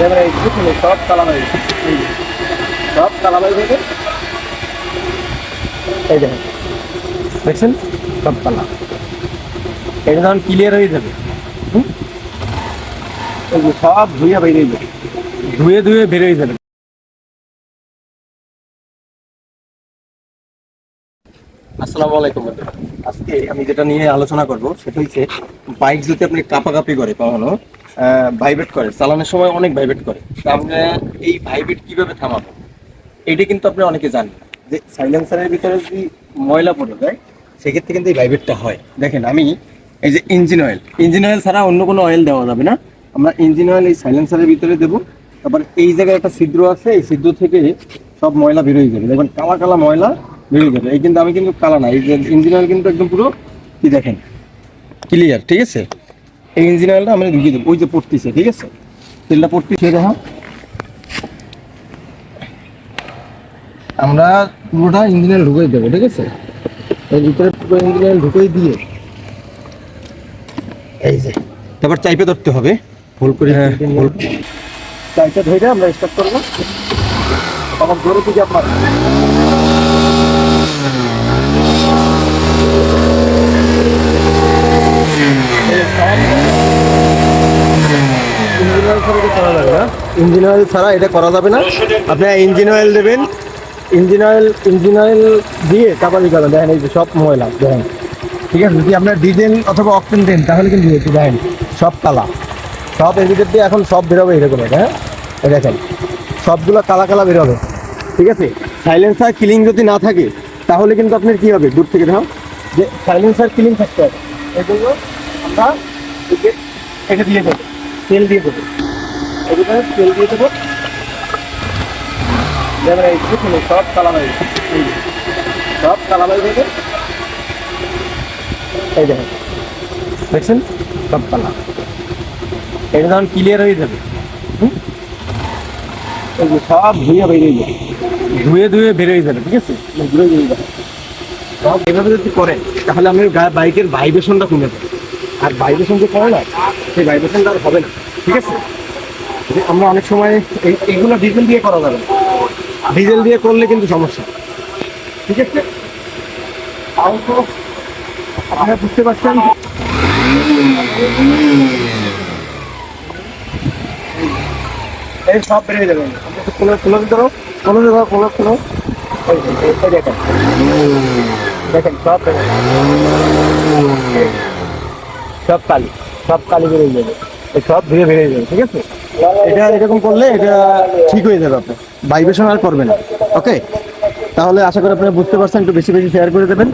এই দেখুন সব কালামারি। সব কালামারি থেকে এই দেখেন। দেখছেন? সব কালা এটা যখন ক্লিয়ার হয়ে যাবে? সব ধুয়ে বেরিয়ে যাবে। ধুয়ে ধুয়ে বেরিয়ে যাবে। আসসালামু আলাইকুম। আজকে আমি যেটা নিয়ে আলোচনা করব, সেটা হচ্ছে বাইক যদি আপনি কাপাকাপি করে, কখনো ভাইব্রেট করে। চালানোর সময় অনেক ভাইব্রেট করে। আমরা এই ভাইব্রেট কীভাবে থামাবো? এটা কিন্তু আপনি অনেকে জানেন যে সাইলেন্সারের ভিতরে যদি ময়লা পড়ে যায়, সেক্ষেত্রে কিন্তু এই ভাইব্রেটটা হয়। দেখেন, আমি এই যে ইঞ্জিন অয়েল ইঞ্জিন অয়েল ছাড়া অন্য কোনো অয়েল দেওয়া যাবে না। আমরা ইঞ্জিন অয়েল এই সাইলেন্সারের ভিতরে দেবো। তারপর এই জায়গায় একটা ছিদ্র আছে, এই ছিদ্র থেকে সব ময়লা বেরোয় যাবে। দেখবেন কালা কালা ময়লা বেরিয়ে যাবে। এই কিন্তু আমি কিন্তু কালা না, এই যে ইঞ্জিন অয়েল কিন্তু একদম পুরো কি দেখেন ক্লিয়ার ঠিক আছে? এই ইঞ্জিন অয়েলটা আমরা ঢুকিয়ে দেবো ওই যে পড়তেছে ঠিক আছে? তেলটা পড়তেছে দেখো। আমরা পুরোটা ইঞ্জিন অয়েল ঢুকিয়ে দেবো ঠিক আছে? এর ভিতরে পুরো ইঞ্জিন অয়েল ঢুকিয়ে দিয়ে এই যে তারপর চাইপে ধরতে হবে। ভুল করে ভুল। চাইপে ধরে আমরা স্টার্ট করব। তখন ধরে থেকে আপনার ইঞ্জিন অয়েল ছাড়া এটা করা যাবে না। আপনি ইঞ্জিন অয়েল দেবেন। ইঞ্জিন অয়েল ইঞ্জিন অয়েল দিয়ে তারপরে করবেন দেখেন এই যে সব ময়লা, দেখেন। ঠিক আছে, যদি আপনার ডিজেল অথবা অকটেন দেন, তাহলে কিন্তু একটু দেখেন, সব কালা। সব এর দিয়ে এখন সব বেরোবে এরকম হ্যাঁ? দেখেন, সবগুলো কালা কালা বেরোবে। ঠিক আছে? সাইলেন্সার কিলিং যদি না থাকে, তাহলে কিন্তু আপনার কি হবে? দূর থেকে দেখো। যে সাইলেন্সার কিলিং থাকতে হবে। এই জন্য আমরা এটা দিয়ে দেবো, তেল দিয়ে দেবো। এগুলো তেল দিয়ে দেবো। এবার সব যে, সব কালামারি থেকে এই দেখেন। দেখছেন? সব কালা এটা যখন ক্লিয়ার হয়ে যাবে সব ধুয়ে বেরিয়ে যাবে। ধুয়ে ধুয়ে বেরিয়ে যাবে ঠিক আছে? ধুয়ে বেরিয়ে যাবে। সব এভাবে যদি করে তাহলে গা- বাইকের ভাইব্রেশনটা কমে যাবে। আর ভাইব্রেশন যে করে না সেই ভাইব্রেশনটা আর হবে না ঠিক আছে? আমরা অনেক সময় এই- এইগুলো ডিজেল দিয়ে করা যাবে। ডিজেল দিয়ে করলে কিন্তু সমস্যা। ঠিক আছে? তাও তো আপনারা বুঝতে পারছেন। এই সব বেরিয়ে যাবে। আপনি একটু খুলে খুলে দিতে পারো খুলে দিতে পারো খুলে খুলে এই যে, এই- এই দেখেন। সব সব কালি সব কালি বেরিয়ে যাবে। সব ধুয়ে বেরিয়ে যাবে ঠিক আছে? এটা এরকম করলে এটা ঠিক হয়ে যাবে আপনার। ভাইব্রেশন আর করবে না। ওকে তাহলে আশা করি আপনারা বুঝতে পারছেন, একটু বেশি বেশি শেয়ার করে দেবেন।